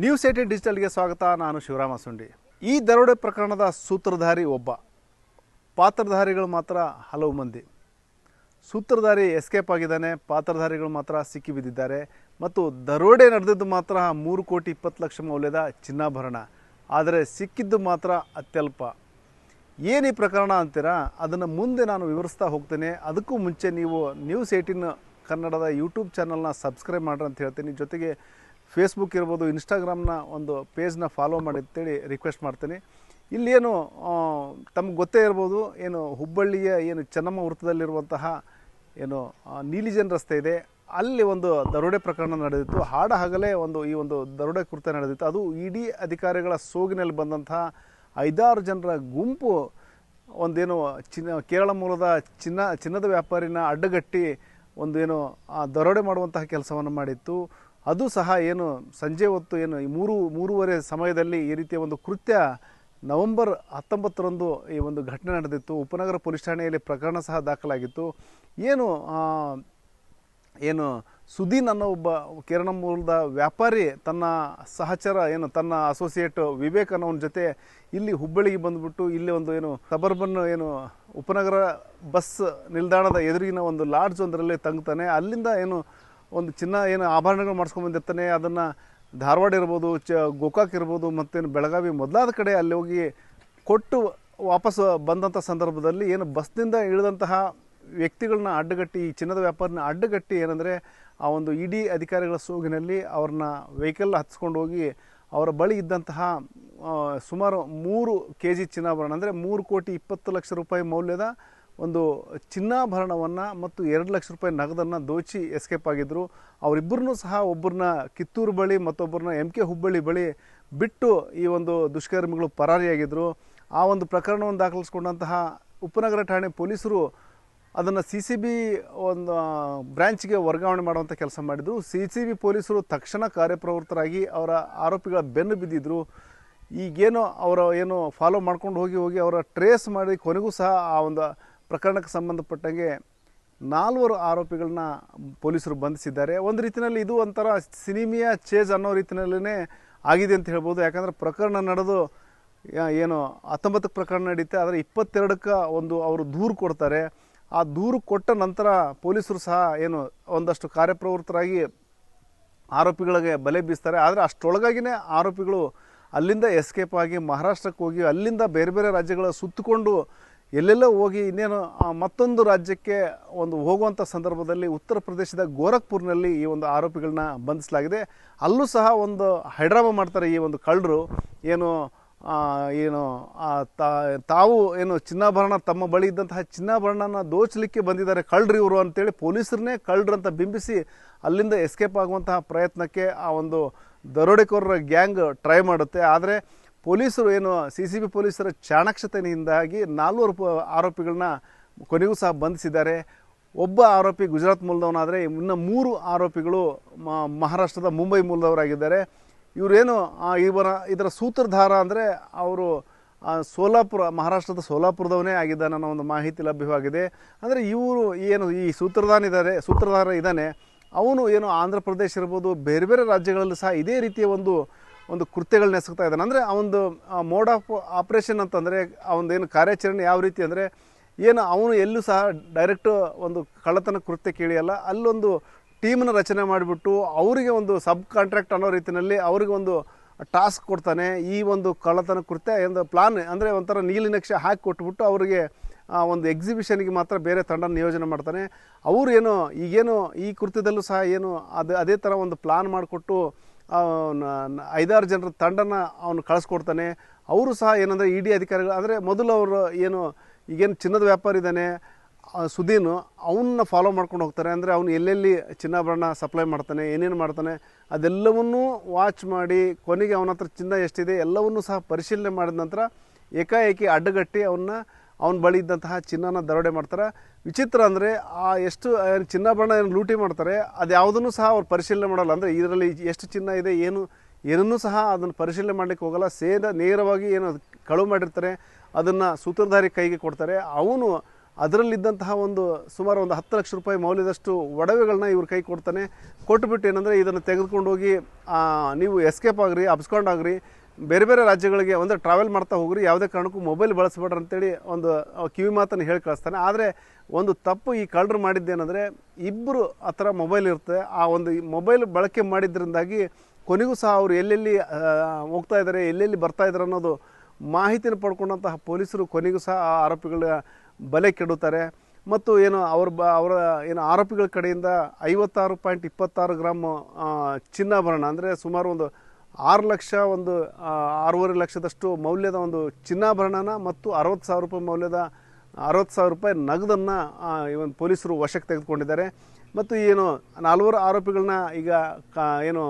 News eighteen ಡಿಜಿಟಲ್ಗೆ ಸ್ವಾಗತ, ನಾನು ಶಿವರಾಮ ಸುಂಡಿ. ಈ ದರೋಡೆ ಪ್ರಕರಣದ ಸೂತ್ರಧಾರಿ ಒಬ್ಬ. ಪಾತ್ರಧಾರಿಗಳು ಮಾತ್ರ ಹಲವು ಮಂದಿ. ಸೂತ್ರಧಾರಿ ಎಸ್ಕೇಪ್ ಆಗಿದ್ದಾನೆ, ಪಾತ್ರಧಾರಿಗಳು ಮಾತ್ರ ಸಿಕ್ಕಿ ಬಿದ್ದಿದ್ದಾರೆ ಮತ್ತು ದರೋಡೆ ನಡೆದಿದ್ದು ಮಾತ್ರ ಮೂರು ಕೋಟಿ ಇಪ್ಪತ್ತು ಲಕ್ಷ ಮೌಲ್ಯದ ಚಿನ್ನಾಭರಣ. ಆದರೆ ಸಿಕ್ಕಿದ್ದು ಮಾತ್ರ ಅತ್ಯಲ್ಪ. ಏನು ಪ್ರಕರಣ ಅಂತೀರಾ? ಅದನ್ನು ಮುಂದೆ ನಾನು ವಿವರಿಸ್ತಾ ಹೋಗ್ತೇನೆ. ಅದಕ್ಕೂ ಮುಂಚೆ ನೀವು ನ್ಯೂಸ್ ಏಯ್ಟೀನ್ ಕನ್ನಡದ ಯೂಟ್ಯೂಬ್ ಚಾನಲ್ನ ಸಬ್ಸ್ಕ್ರೈಬ್ ಮಾಡ್ರಿ ಅಂತ ಹೇಳ್ತೀನಿ. ಜೊತೆಗೆ ಫೇಸ್ಬುಕ್ ಇರ್ಬೋದು ಇನ್ಸ್ಟಾಗ್ರಾಮ್ನ ಒಂದು ಪೇಜ್ನ ಫಾಲೋ ಮಾಡಿ ಅಂತೇಳಿ ರಿಕ್ವೆಸ್ಟ್ ಮಾಡ್ತೀನಿ. ಇಲ್ಲೇನು ತಮ್ಗೆ ಗೊತ್ತೇ ಇರ್ಬೋದು, ಏನು ಹುಬ್ಬಳ್ಳಿಯ ಏನು ಚೆನ್ನಮ್ಮ ವೃತ್ತದಲ್ಲಿರುವಂತಹ ಏನು ನೀಲಿಜನ್ ರಸ್ತೆ ಇದೆ. ಅಲ್ಲಿ ಒಂದು ದರೋಡೆ ಪ್ರಕರಣ ನಡೆದಿತ್ತು. ಹಾಡ ಹಗಲೇ ಒಂದು, ಈ ಒಂದು ದರೋಡೆ ಕೃತ್ಯ ನಡೆದಿತ್ತು. ಅದು ಇಡೀ ಅಧಿಕಾರಿಗಳ ಸೋಗಿನಲ್ಲಿ ಬಂದಂತಹ ಐದಾರು ಜನರ ಗುಂಪು ಒಂದೇನು ಚಿನ್ನ, ಕೇರಳ ಮೂಲದ ಚಿನ್ನ, ಚಿನ್ನದ ವ್ಯಾಪಾರಿನ ಅಡ್ಡಗಟ್ಟಿ ಒಂದು ಏನು ದರೋಡೆ ಮಾಡುವಂತಹ ಕೆಲಸವನ್ನು ಮಾಡಿತ್ತು. ಅದು ಸಹ ಏನು ಸಂಜೆ ಹೊತ್ತು ಏನು ಈ ಮೂರು, ಮೂರುವರೆ ಸಮಯದಲ್ಲಿ ಈ ರೀತಿಯ ಒಂದು ಕೃತ್ಯ ನವೆಂಬರ್ ಹತ್ತೊಂಬತ್ತರಂದು ಈ ಒಂದು ಘಟನೆ ನಡೆದಿತ್ತು. ಉಪನಗರ ಪೊಲೀಸ್ ಠಾಣೆಯಲ್ಲಿ ಪ್ರಕರಣ ಸಹ ದಾಖಲಾಗಿತ್ತು. ಏನು ಏನು ಸುದೀನ್ ಅನ್ನೋ ಒಬ್ಬ ಕೇರಳ ಮೂಲದ ವ್ಯಾಪಾರಿ ತನ್ನ ಸಹಚರ, ಏನು ತನ್ನ ಅಸೋಸಿಯೇಟ್ ವಿವೇಕ್ ಅನ್ನೋನ ಜೊತೆ ಇಲ್ಲಿ ಹುಬ್ಬಳ್ಳಿಗೆ ಬಂದುಬಿಟ್ಟು ಇಲ್ಲಿ ಒಂದು ಏನು ಸಬರ್ಬನ್ ಏನು ಉಪನಗರ ಬಸ್ ನಿಲ್ದಾಣದ ಎದುರಿಗಿನ ಒಂದು ಲಾಡ್ಜ್ ಒಂದರಲ್ಲಿ ತಂಗ್ತಾನೆ. ಅಲ್ಲಿಂದ ಏನು ಒಂದು ಚಿನ್ನ ಏನು ಆಭರಣಗಳು ಮಾಡಿಸ್ಕೊಂಬಂದಿರ್ತಾನೆ ಅದನ್ನು ಧಾರವಾಡ ಇರ್ಬೋದು, ಚ, ಗೋಕಾಕ್ ಇರ್ಬೋದು, ಮತ್ತೇನು ಬೆಳಗಾವಿ ಮೊದಲಾದ ಕಡೆ ಅಲ್ಲಿ ಹೋಗಿ ಕೊಟ್ಟು ವಾಪಸ್ ಬಂದಂಥ ಸಂದರ್ಭದಲ್ಲಿ ಏನು ಬಸ್ನಿಂದ ಇಳಿದಂತಹ ವ್ಯಕ್ತಿಗಳನ್ನ ಅಡ್ಡಗಟ್ಟಿ, ಈ ಚಿನ್ನದ ವ್ಯಾಪಾರನ ಅಡ್ಡಗಟ್ಟಿ ಏನಂದರೆ ಆ ಒಂದು ಇಡೀ ಅಧಿಕಾರಿಗಳ ಸೋಗಿನಲ್ಲಿ ಅವ್ರನ್ನ ವೆಹಿಕಲ್ ಹತ್ಸ್ಕೊಂಡು ಹೋಗಿ ಅವರ ಬಳಿ ಇದ್ದಂತಹ ಸುಮಾರು ಮೂರು ಕೆ ಜಿ ಚಿನ್ನಾಭರಣ, ಅಂದರೆ ಮೂರು ಕೋಟಿ ಇಪ್ಪತ್ತು ಲಕ್ಷ ರೂಪಾಯಿ ಮೌಲ್ಯದ ಒಂದು ಚಿನ್ನಾಭರಣವನ್ನು ಮತ್ತು ಎರಡು ಲಕ್ಷ ರೂಪಾಯಿ ನಗದನ್ನು ದೋಚಿ ಎಸ್ಕೇಪ್ ಆಗಿದ್ದರು ಅವರಿಬ್ಬರನ್ನೂ ಸಹ ಒಬ್ಬರನ್ನ ಕಿತ್ತೂರು ಬಳಿ ಮತ್ತೊಬ್ಬರನ್ನ ಎಂ ಕೆ ಹುಬ್ಬಳ್ಳಿ ಬಳಿ ಬಿಟ್ಟು ಈ ಒಂದು ದುಷ್ಕರ್ಮಿಗಳು ಪರಾರಿಯಾಗಿದ್ದರು ಆ ಒಂದು ಪ್ರಕರಣವನ್ನು ದಾಖಲಿಸ್ಕೊಂಡಂತಹ ಉಪನಗರ ಠಾಣೆ ಪೊಲೀಸರು ಅದನ್ನು ಸಿ ಸಿ ಬಿ ಒಂದು ಬ್ರ್ಯಾಂಚ್ಗೆ ವರ್ಗಾವಣೆ ಮಾಡುವಂಥ ಕೆಲಸ ಮಾಡಿದರು. ಸಿ ಸಿ ಬಿ ಪೊಲೀಸರು ತಕ್ಷಣ ಕಾರ್ಯಪ್ರವೃತ್ತರಾಗಿ ಅವರ ಆರೋಪಿಗಳ ಬೆನ್ನು ಬಿದ್ದಿದ್ದರು ಈಗೇನೋ ಅವರ ಏನು ಫಾಲೋ ಮಾಡ್ಕೊಂಡು ಹೋಗಿ ಹೋಗಿ ಅವರ ಟ್ರೇಸ್ ಮಾಡಿ ಕೊನೆಗೂ ಸಹ ಆ ಒಂದು ಪ್ರಕರಣಕ್ಕೆ ಸಂಬಂಧಪಟ್ಟಂಗೆ ನಾಲ್ವರು ಆರೋಪಿಗಳನ್ನ ಪೊಲೀಸರು ಬಂಧಿಸಿದ್ದಾರೆ. ಒಂದು ರೀತಿಯಲ್ಲಿ ಇದು ಒಂಥರ ಸಿನಿಮಿಯ ಚೇಜ್ ಅನ್ನೋ ರೀತಿಯಲ್ಲೇ ಆಗಿದೆ ಅಂತ ಹೇಳ್ಬೋದು. ಯಾಕಂದರೆ ಪ್ರಕರಣ ನಡೆದು ಏನು, ಹತ್ತೊಂಬತ್ತಕ್ಕೆ ಪ್ರಕರಣ ನಡೀತೆ, ಆದರೆ ಇಪ್ಪತ್ತೆರಡಕ್ಕೆ ಒಂದು ಅವರು ದೂರು ಕೊಡ್ತಾರೆ. ಆ ದೂರು ಕೊಟ್ಟ ನಂತರ ಪೊಲೀಸರು ಸಹ ಏನು, ಒಂದಷ್ಟು ಕಾರ್ಯಪ್ರವೃತ್ತರಾಗಿ ಆರೋಪಿಗಳಿಗೆ ಬಲೆ ಬೀಸ್ತಾರೆ. ಆದರೆ ಅಷ್ಟರೊಳಗಾಗಿನೇ ಆರೋಪಿಗಳು ಅಲ್ಲಿಂದ ಎಸ್ಕೇಪ್ ಆಗಿ ಮಹಾರಾಷ್ಟ್ರಕ್ಕೆ ಹೋಗಿ, ಅಲ್ಲಿಂದ ಬೇರೆ ಬೇರೆ ರಾಜ್ಯಗಳ ಸುತ್ತಕೊಂಡು ಎಲ್ಲೆಲ್ಲೋ ಹೋಗಿ ಇನ್ನೇನು ಮತ್ತೊಂದು ರಾಜ್ಯಕ್ಕೆ ಒಂದು ಹೋಗುವಂಥ ಸಂದರ್ಭದಲ್ಲಿ ಉತ್ತರ ಪ್ರದೇಶದ ಗೋರಖ್ಪುರ್ನಲ್ಲಿ ಈ ಒಂದು ಆರೋಪಿಗಳನ್ನ ಬಂಧಿಸಲಾಗಿದೆ. ಅಲ್ಲೂ ಸಹ ಒಂದು ಹೈಡ್ರಾಮಾ ಮಾಡ್ತಾರೆ ಈ ಒಂದು ಕಳ್ಳರು. ಏನು ಏನು ತಾವು ಏನು ಚಿನ್ನಾಭರಣ ತಮ್ಮ ಬಳಿ ಇದ್ದಂತಹ ಚಿನ್ನಾಭರಣನ ದೋಚಲಿಕ್ಕೆ ಬಂದಿದ್ದಾರೆ ಕಳ್ಳರು ಇವರು ಅಂತೇಳಿ ಪೊಲೀಸರನ್ನೇ ಅಂತ ಬಿಂಬಿಸಿ ಅಲ್ಲಿಂದ ಎಸ್ಕೇಪ್ ಆಗುವಂತಹ ಪ್ರಯತ್ನಕ್ಕೆ ಆ ಒಂದು ದರೋಡೆಕೋರರ ಗ್ಯಾಂಗ್ ಟ್ರೈ ಮಾಡುತ್ತೆ. ಆದರೆ ಪೊಲೀಸರು ಏನು ಸಿ ಸಿ ಬಿ ಪೊಲೀಸರ ಚಾಣಾಕ್ಷತೆಯಿಂದಾಗಿ ನಾಲ್ವರು ಆರೋಪಿಗಳನ್ನ ಕೊನೆಗೂ ಸಹ ಬಂಧಿಸಿದ್ದಾರೆ. ಒಬ್ಬ ಆರೋಪಿ ಗುಜರಾತ್ ಮೂಲದವನಾದರೆ, ಇನ್ನು ಮೂರು ಆರೋಪಿಗಳು ಮಹಾರಾಷ್ಟ್ರದ ಮುಂಬೈ ಮೂಲದವರಾಗಿದ್ದಾರೆ. ಇವರೇನು ಇವರ, ಇದರ ಸೂತ್ರಧಾರ ಅಂದರೆ ಅವರು ಸೋಲಾಪುರ, ಮಹಾರಾಷ್ಟ್ರದ ಸೋಲಾಪುರದವನೇ ಆಗಿದ್ದಾನೆ ಅನ್ನೋ ಒಂದು ಮಾಹಿತಿ ಲಭ್ಯವಾಗಿದೆ. ಅಂದರೆ ಇವರು ಏನು, ಈ ಸೂತ್ರಧಾನ ಇದ್ದಾರೆ ಸೂತ್ರಧಾರ ಇದ್ದಾನೆ. ಅವನು ಏನು, ಆಂಧ್ರ ಪ್ರದೇಶ ಇರ್ಬೋದು, ಬೇರೆ ಬೇರೆ ರಾಜ್ಯಗಳಲ್ಲೂ ಸಹ ಇದೇ ರೀತಿಯ ಒಂದು ಒಂದು ಕೃತ್ಯಗಳನ್ನ ಎಸಗ್ತಾ ಇದ್ದಾನೆ. ಅಂದರೆ ಆ ಒಂದು ಮೋಡ್ ಆಫ್ ಆಪ್ರೇಷನ್ ಅಂತಂದರೆ ಆ ಒಂದು ಏನು ಕಾರ್ಯಾಚರಣೆ ಯಾವ ರೀತಿ ಅಂದರೆ ಏನು ಅವನು ಎಲ್ಲೂ ಸಹ ಡೈರೆಕ್ಟ್ ಒಂದು ಕಳ್ಳತನ ಕೃತ್ಯ ಕೇಳಿಯಲ್ಲ. ಅಲ್ಲೊಂದು ಟೀಮನ್ನ ರಚನೆ ಮಾಡಿಬಿಟ್ಟು ಅವರಿಗೆ ಒಂದು ಸಬ್ ಕಾಂಟ್ರಾಕ್ಟ್ ಅನ್ನೋ ರೀತಿಯಲ್ಲಿ ಅವರಿಗೆ ಒಂದು ಟಾಸ್ಕ್ ಕೊಡ್ತಾನೆ. ಈ ಒಂದು ಕಳ್ಳತನ ಕೃತ್ಯ ಒಂದು ಪ್ಲಾನ್ ಅಂದರೆ ಒಂಥರ ನೀಲಿ ನಕ್ಷೆ ಹಾಕಿ ಕೊಟ್ಬಿಟ್ಟು ಅವರಿಗೆ ಒಂದು ಎಕ್ಸಿಬಿಷನ್ಗೆ ಮಾತ್ರ ಬೇರೆ ತಂಡ ನಿಯೋಜನೆ ಮಾಡ್ತಾನೆ. ಅವರು ಏನು ಈಗೇನು ಈ ಕೃತ್ಯದಲ್ಲೂ ಸಹ ಏನು ಅದು, ಅದೇ ಥರ ಒಂದು ಪ್ಲಾನ್ ಮಾಡಿಕೊಟ್ಟು ಐದಾರು ಜನರ ತಂಡನ ಅವನು ಕಳಿಸ್ಕೊಡ್ತಾನೆ. ಅವರು ಸಹ ಏನಂದರೆ ಇ ಡಿ ಅಧಿಕಾರಿಗಳು, ಅಂದರೆ ಮೊದಲು ಅವರು ಏನು, ಈಗೇನು ಚಿನ್ನದ ವ್ಯಾಪಾರ ಇದ್ದಾನೆ ಸುದೀನು ಅವನ್ನ ಫಾಲೋ ಮಾಡ್ಕೊಂಡು ಹೋಗ್ತಾರೆ. ಅಂದರೆ ಅವನು ಎಲ್ಲೆಲ್ಲಿ ಚಿನ್ನಾಭರಣ ಸಪ್ಲೈ ಮಾಡ್ತಾನೆ, ಏನೇನು ಮಾಡ್ತಾನೆ, ಅದೆಲ್ಲವನ್ನೂ ವಾಚ್ ಮಾಡಿ ಕೊನೆಗೆ ಅವನ ಹತ್ರ ಚಿನ್ನ ಎಷ್ಟಿದೆ, ಎಲ್ಲವನ್ನೂ ಸಹ ಪರಿಶೀಲನೆ ಮಾಡಿದ ನಂತರ ಏಕಾಏಕಿ ಅಡ್ಡಗಟ್ಟಿ ಅವನ್ನ ಅವನ ಬಳಿ ಇದ್ದಂತಹ ಚಿನ್ನನ ದರೋಡೆ ಮಾಡ್ತಾರೆ. ವಿಚಿತ್ರ ಅಂದರೆ ಆ ಎಷ್ಟು ಚಿನ್ನ ಚಿನ್ನಾಭರಣ ಏನು ಲೂಟಿ ಮಾಡ್ತಾರೆ, ಅದು ಯಾವುದನ್ನು ಸಹ ಅವ್ರು ಪರಿಶೀಲನೆ ಮಾಡಲ್ಲ. ಅಂದರೆ ಇದರಲ್ಲಿ ಎಷ್ಟು ಚಿನ್ನ ಇದೆ, ಏನು, ಏನನ್ನೂ ಸಹ ಅದನ್ನು ಪರಿಶೀಲನೆ ಮಾಡಲಿಕ್ಕೆ ಹೋಗಲ್ಲ. ಸೇದ, ನೇರವಾಗಿ ಏನು ಕಳುವು ಮಾಡಿರ್ತಾರೆ, ಅದನ್ನು ಸೂತ್ರಧಾರಿ ಕೈಗೆ ಕೊಡ್ತಾರೆ. ಅವನು ಅದರಲ್ಲಿದ್ದಂತಹ ಒಂದು ಸುಮಾರು ಒಂದು ಹತ್ತು ಲಕ್ಷ ರೂಪಾಯಿ ಮೌಲ್ಯದಷ್ಟು ಒಡವೆಗಳನ್ನ ಇವ್ರ ಕೈ ಕೊಡ್ತಾನೆ. ಕೊಟ್ಬಿಟ್ಟು ಏನಂದರೆ ಇದನ್ನು ತೆಗೆದುಕೊಂಡು ಹೋಗಿ ನೀವು ಎಸ್ಕೇಪ್ ಆಗ್ರಿ ಅಬ್ಸ್ಕೊಂಡು ಆಗ್ರಿ ಬೇರೆ ಬೇರೆ ರಾಜ್ಯಗಳಿಗೆ ಒಂದು ಟ್ರಾವೆಲ್ ಮಾಡ್ತಾ ಹೋಗ್ರಿ, ಯಾವುದೇ ಕಾರಣಕ್ಕೂ ಮೊಬೈಲ್ ಬಳಸ್ಬೇಡ್ರಿ ಅಂತೇಳಿ ಒಂದು ಕಿವಿ ಮಾತನ್ನು ಹೇಳಿ ಕಳಿಸ್ತಾನೆ. ಆದರೆ ಒಂದು ತಪ್ಪು ಈ ಕಳ್ಳರು ಮಾಡಿದ್ದೇನೆಂದರೆ ಇಬ್ಬರು ಆ ಥರ ಮೊಬೈಲ್ ಇರುತ್ತೆ. ಆ ಒಂದು ಮೊಬೈಲ್ ಬಳಕೆ ಮಾಡಿದ್ರಿಂದಾಗಿ ಕೊನೆಗೂ ಸಹ ಅವರು ಎಲ್ಲೆಲ್ಲಿ ಹೋಗ್ತಾ ಇದ್ದಾರೆ ಎಲ್ಲೆಲ್ಲಿ ಬರ್ತಾ ಇದ್ದಾರೆ ಅನ್ನೋದು ಮಾಹಿತಿನ ಪಡ್ಕೊಂಡಂತಹ ಪೊಲೀಸರು ಕೊನೆಗೂ ಸಹ ಆ ಆರೋಪಿಗಳ ಬಲೆ ಕೆಡುತ್ತಾರೆ ಮತ್ತು ಏನು ಅವ್ರ ಬ, ಅವರ ಏನು ಆರೋಪಿಗಳ ಕಡೆಯಿಂದ ಐವತ್ತಾರು ಪಾಯಿಂಟ್ ಇಪ್ಪತ್ತಾರು ಗ್ರಾಮ್ ಚಿನ್ನಾಭರಣ, ಅಂದರೆ ಸುಮಾರು ಒಂದು ಆರು ಲಕ್ಷ ಒಂದು ಆರೂವರೆ ಲಕ್ಷದಷ್ಟು ಮೌಲ್ಯದ ಒಂದು ಚಿನ್ನಾಭರಣನ ಮತ್ತು ಅರವತ್ತು ಸಾವಿರ ರೂಪಾಯಿ ಮೌಲ್ಯದ, ಅರವತ್ತು ಸಾವಿರ ರೂಪಾಯಿ ನಗದನ್ನು ಇವನ್ ಪೊಲೀಸರು ವಶಕ್ಕೆ ತೆಗೆದುಕೊಂಡಿದ್ದಾರೆ. ಮತ್ತು ಏನು ನಾಲ್ವರು ಆರೋಪಿಗಳನ್ನ ಈಗ ಕಾ, ಏನು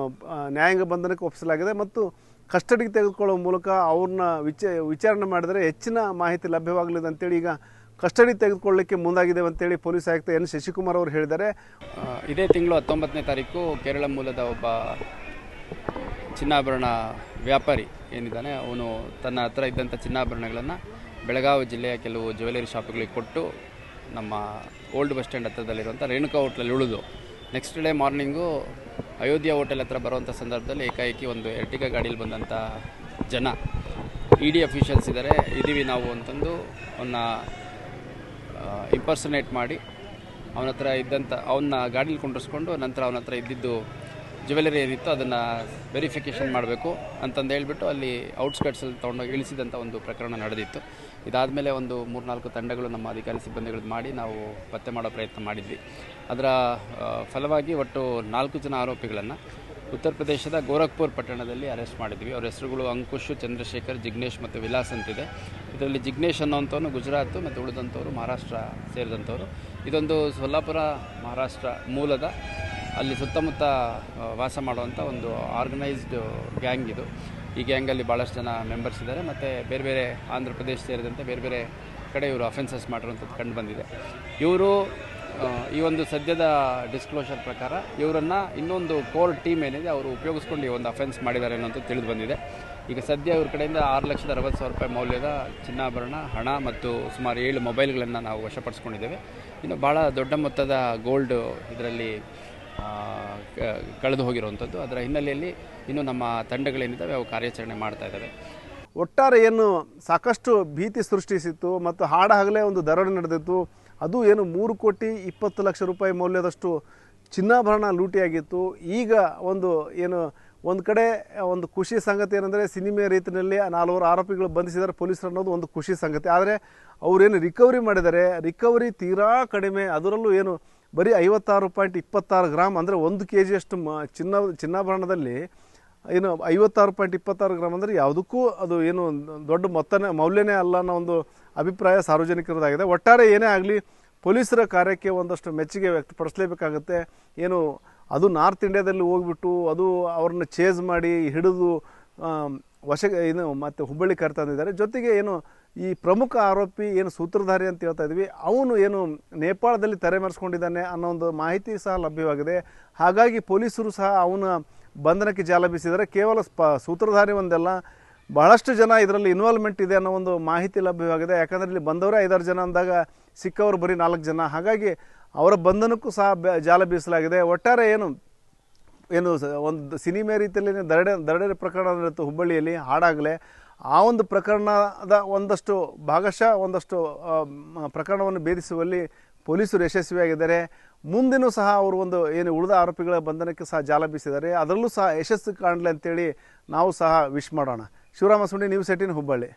ನ್ಯಾಯಾಂಗ ಬಂಧನಕ್ಕೆ ಒಪ್ಪಿಸಲಾಗಿದೆ. ಮತ್ತು ಕಸ್ಟಡಿಗೆ ತೆಗೆದುಕೊಳ್ಳುವ ಮೂಲಕ ಅವ್ರನ್ನ ವಿಚ, ವಿಚಾರಣೆ ಮಾಡಿದರೆ ಹೆಚ್ಚಿನ ಮಾಹಿತಿ ಲಭ್ಯವಾಗಲಿದೆ ಅಂತೇಳಿ ಈಗ ಕಸ್ಟಡಿ ತೆಗೆದುಕೊಳ್ಳಲಿಕ್ಕೆ ಮುಂದಾಗಿದೆ ಅಂತೇಳಿ ಪೊಲೀಸ್ ಆಯುಕ್ತ ಎನ್ ಶಶಿಕುಮಾರ್ ಅವರು ಹೇಳಿದ್ದಾರೆ. ಇದೇ ತಿಂಗಳು ಹತ್ತೊಂಬತ್ತನೇ ತಾರೀಕು ಕೇರಳ ಮೂಲದ ಒಬ್ಬ ಚಿನ್ನಾಭರಣ ವ್ಯಾಪಾರಿ ಏನಿದ್ದಾನೆ, ಅವನು ತನ್ನ ಹತ್ರ ಇದ್ದಂಥ ಚಿನ್ನಾಭರಣಗಳನ್ನು ಬೆಳಗಾವಿ ಜಿಲ್ಲೆಯ ಕೆಲವು ಜ್ಯುವೆಲರಿ ಶಾಪ್ಗಳಿಗೆ ಕೊಟ್ಟು ನಮ್ಮ ಓಲ್ಡ್ ಬಸ್ ಸ್ಟ್ಯಾಂಡ್ ಹತ್ರದಲ್ಲಿರುವಂಥ ರೇಣುಕಾ ಹೋಟ್ಲಲ್ಲಿ ಉಳಿದು next day morning Ayodhya hotel ಹತ್ರ ಬರುವಂಥ ಸಂದರ್ಭದಲ್ಲಿ ಏಕಾಏಕಿ ಒಂದು ಎರ್ಟಿಗಾ ಗಾಡೀಲಿ ಬಂದಂಥ ಜನ ಇ ಡಿ ಅಫಿಷಿಯಲ್ಸ್ ಇದ್ದಾರೆ ಇದ್ದೀವಿ ನಾವು ಅಂತಂದು ಅವನ್ನ ಇಂಪರ್ಸನೇಟ್ ಮಾಡಿ ಅವನ ಹತ್ರ ಇದ್ದಂಥ ಅವನ್ನ ಗಾಡೀಲಿ ಕುಂಡ್ರಿಸ್ಕೊಂಡು ನಂತರ ಅವನ ಹತ್ರ ಇದ್ದಿದ್ದು ಜ್ಯುವೆಲರಿ ಏನಿತ್ತು ಅದನ್ನು ವೆರಿಫಿಕೇಷನ್ ಮಾಡಬೇಕು ಅಂತಂದು ಹೇಳ್ಬಿಟ್ಟು ಅಲ್ಲಿ ಔಟ್ಸ್ಕಟ್ಸಲ್ಲಿ ತೊಗೊಂಡೋಗಿ ಇಳಿಸಿದಂಥ ಒಂದು ಪ್ರಕರಣ ನಡೆದಿತ್ತು. ಇದಾದಮೇಲೆ ಒಂದು ಮೂರ್ನಾಲ್ಕು ತಂಡಗಳು ನಮ್ಮ ಅಧಿಕಾರಿ ಸಿಬ್ಬಂದಿಗಳು ಮಾಡಿ ನಾವು ಪತ್ತೆ ಮಾಡೋ ಪ್ರಯತ್ನ ಮಾಡಿದ್ವಿ. ಅದರ ಫಲವಾಗಿ ಒಟ್ಟು ನಾಲ್ಕು ಜನ ಆರೋಪಿಗಳನ್ನು ಉತ್ತರ ಪ್ರದೇಶದ ಗೋರಖ್ಪುರ್ ಪಟ್ಟಣದಲ್ಲಿ ಅರೆಸ್ಟ್ ಮಾಡಿದ್ವಿ. ಅವ್ರ ಹೆಸರುಗಳು ಅಂಕುಶ್, ಚಂದ್ರಶೇಖರ್, ಜಿಗ್ನೇಶ್ ಮತ್ತು ವಿಲಾಸ್ ಅಂತಿದೆ. ಇದರಲ್ಲಿ ಜಿಗ್ನೇಶ್ ಅನ್ನೋಂಥವನು ಗುಜರಾತ್ ಮತ್ತು ಉಳಿದಂಥವ್ರು ಮಹಾರಾಷ್ಟ್ರ ಸೇರಿದಂಥವ್ರು. ಇದೊಂದು ಸೊಲ್ಲಾಪುರ ಮಹಾರಾಷ್ಟ್ರ ಮೂಲದ ಅಲ್ಲಿ ಸುತ್ತಮುತ್ತ ವಾಸ ಮಾಡುವಂಥ ಒಂದು ಆರ್ಗನೈಸ್ಡ್ ಗ್ಯಾಂಗ್ ಇದು. ಈ ಗ್ಯಾಂಗಲ್ಲಿ ಭಾಳಷ್ಟು ಜನ ಮೆಂಬರ್ಸ್ ಇದ್ದಾರೆ. ಮತ್ತು ಬೇರೆ ಬೇರೆ ಆಂಧ್ರ ಪ್ರದೇಶ ಸೇರಿದಂತೆ ಬೇರೆ ಬೇರೆ ಕಡೆ ಇವರು ಅಫೆನ್ಸಸ್ ಮಾಡಿರುವಂಥದ್ದು ಕಂಡು ಬಂದಿದೆ. ಇವರು ಈ ಒಂದು ಸದ್ಯದ ಡಿಸ್ಕ್ಲೋಷರ್ ಪ್ರಕಾರ ಇವರನ್ನು ಇನ್ನೊಂದು ಕೋರ್ ಟೀಮ್ ಏನಿದೆ ಅವರು ಉಪಯೋಗಿಸ್ಕೊಂಡು ಈ ಒಂದು ಅಫೆನ್ಸ್ ಮಾಡಿದ್ದಾರೆ ಅನ್ನೋದು ತಿಳಿದು ಬಂದಿದೆ. ಈಗ ಸದ್ಯ ಇವ್ರ ಕಡೆಯಿಂದ ಆರು ಲಕ್ಷದ ಅರವತ್ತು ಸಾವಿರ ರೂಪಾಯಿ ಮೌಲ್ಯದ ಚಿನ್ನಾಭರಣ, ಹಣ ಮತ್ತು ಸುಮಾರು ಏಳು ಮೊಬೈಲ್ಗಳನ್ನು ನಾವು ವಶಪಡಿಸ್ಕೊಂಡಿದ್ದೇವೆ. ಇನ್ನು ಭಾಳ ದೊಡ್ಡ ಮೊತ್ತದ ಗೋಲ್ಡ್ ಇದರಲ್ಲಿ ಕಳೆದು ಹೋಗಿರುವಂಥದ್ದು. ಅದರ ಹಿನ್ನೆಲೆಯಲ್ಲಿ ಇನ್ನು ನಮ್ಮ ತಂಡಗಳೇನಿದ್ದಾವೆ, ಅವು ಕಾರ್ಯಾಚರಣೆ ಮಾಡ್ತಾ ಇದ್ದಾವೆ. ಒಟ್ಟಾರೆ ಏನು ಸಾಕಷ್ಟು ಭೀತಿ ಸೃಷ್ಟಿಸಿತ್ತು ಮತ್ತು ಹಾಡ ಹಗಲೇ ಒಂದು ದರೋಡೆ ನಡೆದಿತ್ತು. ಅದು ಏನು ಮೂರು ಕೋಟಿ ಇಪ್ಪತ್ತು ಲಕ್ಷ ರೂಪಾಯಿ ಮೌಲ್ಯದಷ್ಟು ಚಿನ್ನಾಭರಣ ಲೂಟಿಯಾಗಿತ್ತು. ಈಗ ಒಂದು ಏನು ಒಂದು ಕಡೆ ಒಂದು ಖುಷಿ ಸಂಗತಿ ಏನಂದರೆ, ಸಿನಿಮೆ ರೀತಿಯಲ್ಲಿ ನಾಲ್ವರು ಆರೋಪಿಗಳು ಬಂಧಿಸಿದ್ದಾರೆ ಪೊಲೀಸರು ಅನ್ನೋದು ಒಂದು ಖುಷಿ ಸಂಗತಿ. ಆದರೆ ಅವರೇನು ರಿಕವರಿ ಮಾಡಿದ್ದಾರೆ, ರಿಕವರಿ ತೀರಾ ಕಡಿಮೆ. ಅದರಲ್ಲೂ ಏನು ಬರೀ ಐವತ್ತಾರು ಪಾಯಿಂಟ್ ಇಪ್ಪತ್ತಾರು ಗ್ರಾಮ್ ಅಂದರೆ ಒಂದು ಕೆ ಜಿಯಷ್ಟು ಮ ಚಿನ್ನ, ಚಿನ್ನಾಭರಣದಲ್ಲಿ ಏನು ಐವತ್ತಾರು ಪಾಯಿಂಟ್ ಇಪ್ಪತ್ತಾರು ಗ್ರಾಮ್ ಅಂದರೆ ಯಾವುದಕ್ಕೂ ಅದು ಏನು ದೊಡ್ಡ ಮೊತ್ತನೇ, ಮೌಲ್ಯನೇ ಅಲ್ಲ ಅನ್ನೋ ಒಂದು ಅಭಿಪ್ರಾಯ ಸಾರ್ವಜನಿಕರದಾಗಿದೆ. ಒಟ್ಟಾರೆ ಏನೇ ಆಗಲಿ ಪೊಲೀಸರ ಕಾರ್ಯಕ್ಕೆ ಒಂದಷ್ಟು ಮೆಚ್ಚುಗೆ ವ್ಯಕ್ತಪಡಿಸಲೇಬೇಕಾಗುತ್ತೆ ಏನು ಅದು ನಾರ್ತ್ ಇಂಡಿಯಾದಲ್ಲಿ ಹೋಗ್ಬಿಟ್ಟು ಅದು ಅವ್ರನ್ನ ಚೇಸ್ ಮಾಡಿ ಹಿಡಿದು ವಶ ಏನು ಮತ್ತು ಹುಬ್ಬಳ್ಳಿ ಕರೆತಂದಿದ್ದಾರೆ. ಜೊತೆಗೆ ಏನು ಈ ಪ್ರಮುಖ ಆರೋಪಿ ಏನು ಸೂತ್ರಧಾರಿ ಅಂತ ಹೇಳ್ತಾ ಇದ್ವಿ, ಅವನು ಏನು ನೇಪಾಳದಲ್ಲಿ ತೆರೆಮರೆಸ್ಕೊಂಡಿದ್ದಾನೆ ಅನ್ನೋ ಒಂದು ಮಾಹಿತಿ ಸಹ ಲಭ್ಯವಾಗಿದೆ. ಹಾಗಾಗಿ ಪೊಲೀಸರು ಸಹ ಅವನ ಬಂಧನಕ್ಕೆ ಜಾಲ ಬೀಸಿದರೆ ಕೇವಲ ಸ್ಪ ಸೂತ್ರಧಾರಿ ಒಂದಲ್ಲ, ಬಹಳಷ್ಟು ಜನ ಇದರಲ್ಲಿ ಇನ್ವಾಲ್ವ್ಮೆಂಟ್ ಇದೆ ಅನ್ನೋ ಒಂದು ಮಾಹಿತಿ ಲಭ್ಯವಾಗಿದೆ. ಯಾಕಂದರೆ ಇಲ್ಲಿ ಬಂದವರೇ ಐದಾರು ಜನ ಅಂದಾಗ ಸಿಕ್ಕವರು ಬರೀ ನಾಲ್ಕು ಜನ. ಹಾಗಾಗಿ ಅವರ ಬಂಧನಕ್ಕೂ ಸಹ ಜಾಲ ಬೀಸಲಾಗಿದೆ. ಒಟ್ಟಾರೆ ಏನು ಏನು ಒಂದು ಸಿನಿಮೆ ರೀತಿಯಲ್ಲಿ ದರಡೆ ದರಡೆ ಪ್ರಕರಣ ಹುಬ್ಬಳ್ಳಿಯಲ್ಲಿ ಹಾಡಾಗಲೇ ಆ ಒಂದು ಪ್ರಕರಣದ ಒಂದಷ್ಟು ಭಾಗಶಃ ಒಂದಷ್ಟು ಪ್ರಕರಣವನ್ನು ಭೇದಿಸುವಲ್ಲಿ ಪೊಲೀಸರು ಯಶಸ್ವಿಯಾಗಿದ್ದಾರೆ. ಮುಂದಿನೂ ಸಹ ಅವರು ಒಂದು ಏನು ಉಳಿದ ಆರೋಪಿಗಳ ಬಂಧನಕ್ಕೆ ಸಹ ಜಾಲ ಬೀಸಿದ್ದಾರೆ. ಅದರಲ್ಲೂ ಸಹ ಯಶಸ್ಸು ಕಾಣಲಿ ಅಂತೇಳಿ ನಾವು ಸಹ ವಿಶ್ ಮಾಡೋಣ. Shivarama Sundi news eighteen Hubballi.